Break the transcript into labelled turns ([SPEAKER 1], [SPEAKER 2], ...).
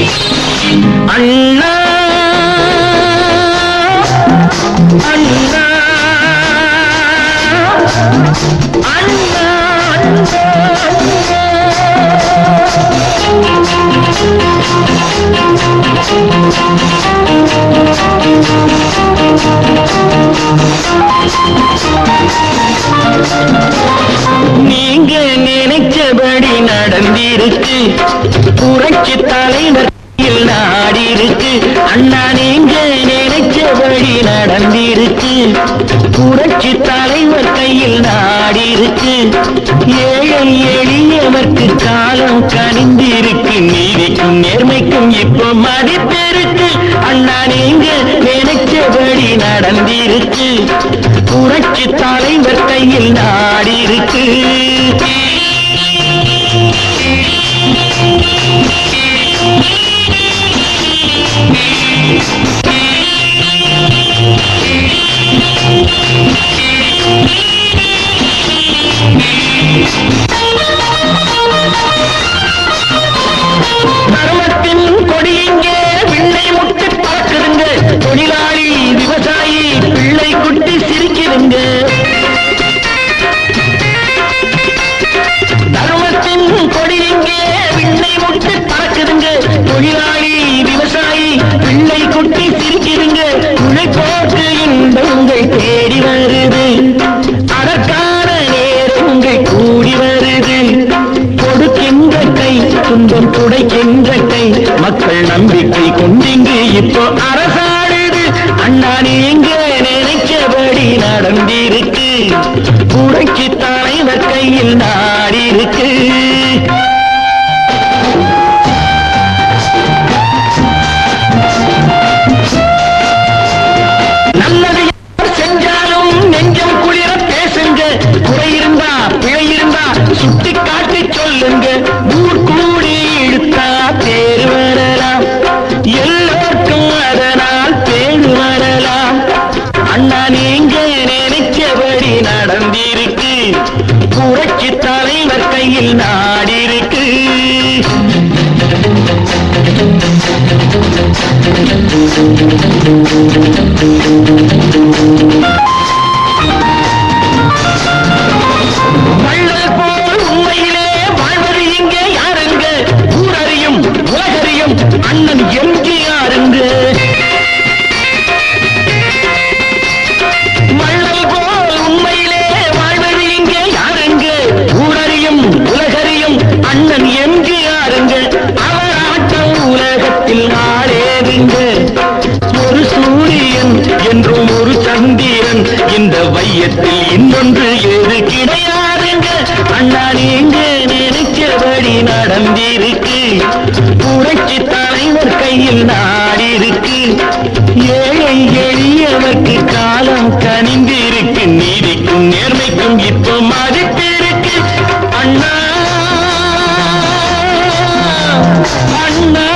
[SPEAKER 1] அண்ணா அண்ணா அண்ணா நீங்க நடந்திருக்கு புரட்சி தலைவர் கையில் நாடிருக்கு. அண்ணா நீங்க நினைச்ச வழி நடந்திருக்கு. புரட்சி தலைவர் கையில் நாடிருக்கு. ஏழை எளியவர்க்கு காலம் கனிந்திருக்கு. நீதிக்கும் நேர்மைக்கும் இப்போ மதிப்பிருக்கு. அண்ணா நீங்க நினைச்சபடி நடந்திருக்கு. புரட்சி தலைவர் கையில் நாடிருக்கு. நம்பிக்கை இப்போ அரசாடுது. அண்ணா நீங்க நினைச்சபடி நடந்திருக்கு. புரட்சி தலைவர் கையில் நான் நாடிருக்கு Thank you. மறைந்த ஒரு சூரியன் என்றும் ஒரு சந்திரன் இந்த வையத்தில் இன்னொன்று ஏது கிடையாதுங்க. அண்ணா நீங்க நினைச்சபடி நடந்திருக்கு. புரட்சி தலைவர் கையில் நாடிருக்கு. ஏழை எளியவர்க்கு காலம் கனிந்திருக்கு. நீதிக்கும் நேர்மைக்கும் இப்போ மதித்திருக்கு அண்ணா! அண்ணா!